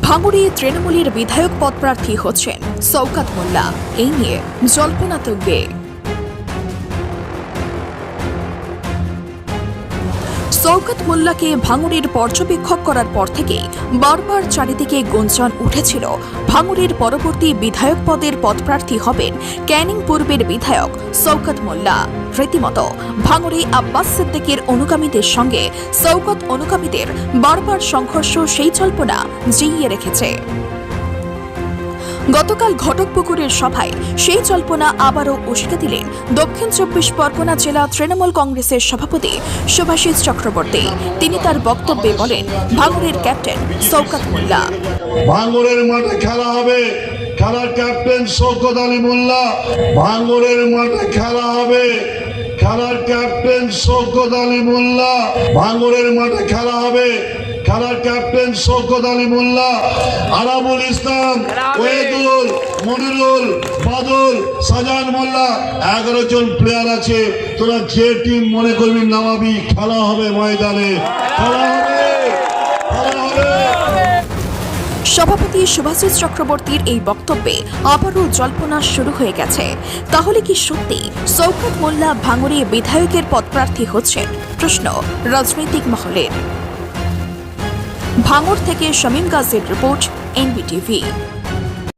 ভাঙড়ে তৃণমূলের বিধায়ক পদপ্রার্থী হচ্ছেন সৌকাত মোল্লা। এই নিয়ে জল্পনা তুঙ্গে। সৌকত মোল্লাকে ভাঙড়ের পর্যবেক্ষক করার পর থেকে বারবার চারিদিকে গুঞ্জন উঠেছিল। ভাঙড়ের পরবর্তী বিধায়ক পদের পদপ্রার্থী হবেন ক্যানিং পূর্বের বিধায়ক সৌকত মোল্লা। রীতিমতো ভাঙড়ে আব্বাস সিদ্দিকের অনুগামীদের সঙ্গে সৌকত অনুগামীদের বারবার সংঘর্ষ সেই জল্পনা জিইয়ে রেখেছে। গতকাল ঘটকপুকুরের সভায় সেই জল্পনা আবারও উস্কে দিলেন দক্ষিণ চব্বিশ পরগনা জেলা তৃণমূল কংগ্রেসের সভাপতি শুভাশিস চক্রবর্তী। তিনি তার বক্তব্যে বলেন ভাঙড়ের ক্যাপ্টেন সৌকাত মোল্লা। ভাঙ্গরের মাঠে খেলা হবে। খেলার ক্যাপ্টেন শৌকত আলী মোল্লা। ভাঙ্গরের মাঠে খেলা হবে। খেলার ক্যাপ্টেন শৌকত আলী মোল্লা। ভাঙ্গরের মাঠে খেলা হবে। খেলার ক্যাপ্টেন শৌকত আলী মোল্লা। আরাবুল ইসলাম ওয়েদুল মনিরুল, বাদল, সাজান মোল্লা, এগারো জন প্লেয়ার আছে। তোরা যে টিম মনে করবি নামাবি, খেলা হবে ময়দানে। খেলা হবে সভাপতি শুভাশিস চক্রবর্তীর এই বক্তব্যে আবারও জল্পনা শুরু হয়ে গেছে। তাহলে কি সত্যি সৌকত মোল্লা ভাঙড়ে বিধায়কের পদপ্রার্থী হচ্ছেন? প্রশ্ন রাজনৈতিক মহলের ভাঙড় থেকে শামীম গাজীর রিপোর্ট, এনবিটিভি।